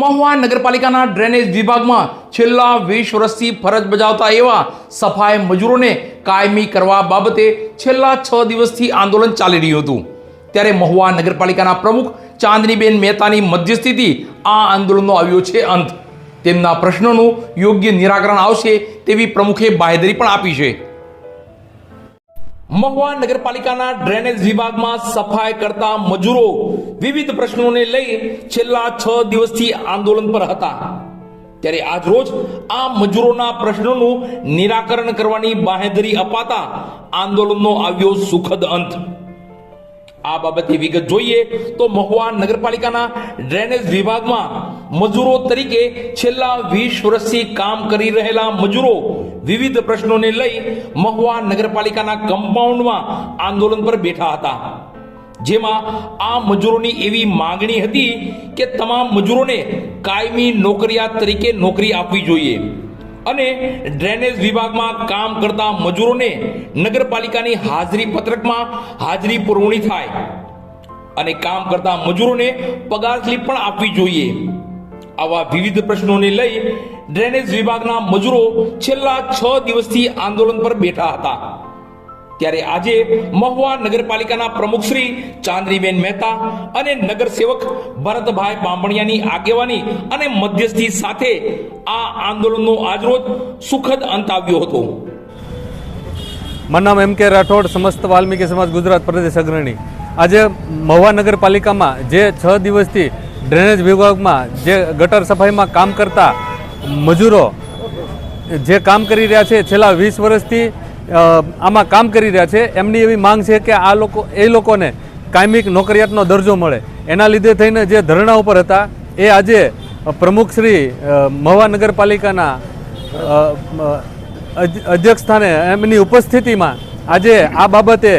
મહુવા નગરપાલિકાના ડ્રેનેજ વિભાગમાં છેલ્લા વીસ વર્ષથી ફરજ બજાવતા એવા સફાઈ મજૂરોને કાયમી કરવા બાબતે છેલ્લા છ દિવસથી આંદોલન ચાલી રહ્યું હતું. ત્યારે મહુવા નગરપાલિકાના પ્રમુખ ચાંદનીબેન મહેતાની મધ્યસ્થિતિ આ આંદોલનનો આવ્યો છે અંત. તેમના પ્રશ્નોનું યોગ્ય નિરાકરણ આવશે તેવી પ્રમુખે બાહેધરી પણ આપી છે. મહુવા નગરપાલિકાના ડ્રેનેજ વિભાગમાં સફાઈ કરતા મજૂરો વિવિધ પ્રશ્નોને લઈ છેલ્લા છ દિવસથી આંદોલન પર હતા. ત્યારે આજ રોજ આ મજૂરોના પ્રશ્નોનું નિરાકરણ કરવાની બાહેધરી અપાતા આંદોલનનો આવ્યો સુખદ અંત. આ બાબતે વિગત જોઈએ તો મહુવા નગરપાલિકાના ડ્રેનેજ વિભાગમાં મજૂરો તરીકે છેલ્લા વીસ વર્ષથી કામ કરી રહેલા મજૂરો વિવિધ પ્રશ્નોને લઈ મહુવા નગરપાલિકાના કમ્પાઉન્ડમાં આંદોલન પર બેઠા હતા. જેમાં આ મજૂરોની એવી માંગણી હતી કે તમામ મજૂરોને કાયમી નોકરિયાત તરીકે નોકરી આપવી જોઈએ. અને ડ્રેનેજ વિભાગમાં કામ કરતા મજૂરોને નગરપાલિકાની હાજરી પત્રકમાં હાજરી પુરવણી થાય અને કામ કરતા મજૂરોને પગાર સ્લીપ પણ આપવી જોઈએ. આવા વિવિધ પ્રશ્નોને લઈ ડ્રેનેજ વિભાગના મજૂરો છેલ્લા છ દિવસથી આંદોલન પર બેઠા હતા. ત્યારે આજે મહુવા નગરપાલિકાના પ્રમુખ શ્રી ચાંદરીબેન મહેતા અને નગર સેવક ભરતભાઈ બામણિયાની આગેવાની અને મધ્યસ્થી સાથે આ આંદોલનનો આજરોજ સુખદ અંત આવ્યો હતો. મારું નામ એમ કે રાઠોડ, સમસ્ત વાલ્મીકી સમાજ, ગુજરાત પ્રદેશ અગ્રણી. આજે મહુવા નગરપાલિકામાં જે છ દિવસથી ડ્રેનેજ વિભાગમાં જે ગટર સફાઈમાં કામ કરતા મજૂરો જે કામ કરી રહ્યા છે, છેલ્લા વીસ વર્ષથી આમાં કામ કરી રહ્યા છે. એમની એવી માંગ છે કે આ લોકો, એ લોકોને કાયમિક નોકરિયાતનો દરજ્જો મળે. એના લીધે થઈને જે ધરણા ઉપર હતા, એ આજે પ્રમુખ શ્રી મહુવા નગરપાલિકાના અધ્યક્ષ સ્થાને એમની ઉપસ્થિતિમાં આજે આ બાબતે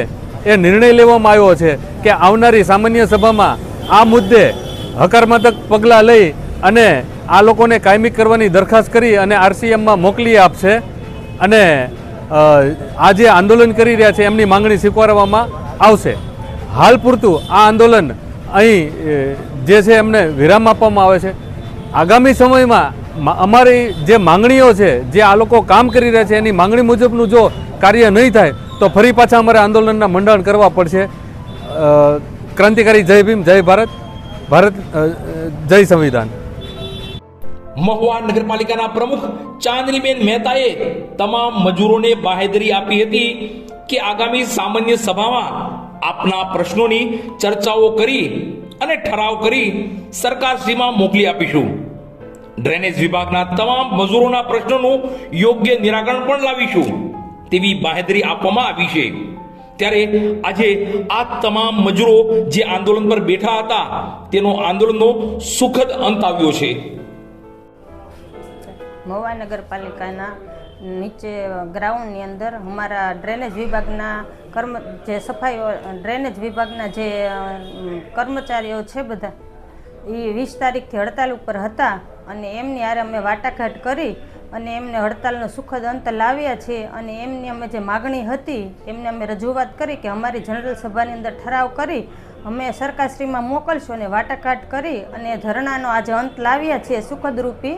એ નિર્ણય લેવામાં આવ્યો છે કે આવનારી સામાન્ય સભામાં આ મુદ્દે હકારાત્મક પગલાં લઈ અને આ લોકોને કાયમી કરવાની દરખાસ્ત કરી અને આરસીએમમાં મોકલી આપશે. અને આ જે આંદોલન કરી રહ્યા છે, એમની માંગણી સ્વીકારવામાં આવશે. હાલ પૂરતું આ આંદોલન અહીં જે છે એમને વિરામ આપવામાં આવે છે. આગામી સમયમાં અમારી જે માંગણીઓ છે, જે આ લોકો કામ કરી રહ્યા છે, એની માંગણી મુજબનું જો કાર્ય નહીં થાય, તો ફરી પાછા અમારે આંદોલનના મંડાણ કરવા પડશે. ક્રાંતિકારી જય ભીમ, જય ભારત. ભારત જય સંવિધાન. મહુવા નગરપાલિકાના પ્રમુખ ચાંદનીબેન મહેતાએ તમામ મજૂરોને બાહેદરી આપી હતી કે આગામી સામાન્ય સભામાં આપના પ્રશ્નોની ચર્ચાઓ કરી અને ઠરાવ કરી સરકારશ્રીમાં મોકલી આપીશું. ડ્રેનેજ વિભાગના તમામ મજૂરોના પ્રશ્નોનું યોગ્ય નિરાકરણ પણ લાવીશું તેવી બાહેદરી આપવામાં આવી છે. ત્યારે આજે આ તમામ મજૂરો જે આંદોલન પર બેઠા હતા તેનો આંદોલનનો સુખદ અંત આવ્યો છે. મહુવા નગરપાલિકાના નીચે ગ્રાઉન્ડની અંદર અમારા ડ્રેનેજ વિભાગના કર્મ, જે સફાઈ ડ્રેનેજ વિભાગના જે કર્મચારીઓ છે બધા, એ વીસ તારીખથી હડતાલ ઉપર હતા અને એમની હારે અમે વાટાઘાટ કરી અને એમને હડતાલનો સુખદ અંત લાવ્યા છે અને એમની અમે જે માગણી હતી, એમને અમે રજૂઆત કરી કે અમારી જનરલ સભાની અંદર ઠરાવ કરી, અમે સરકારશ્રીમાં મોકલશું અને વાટાઘાટ કરી અને ધરણાનો આજે અંત લાવ્યા છે સુખદ રૂપી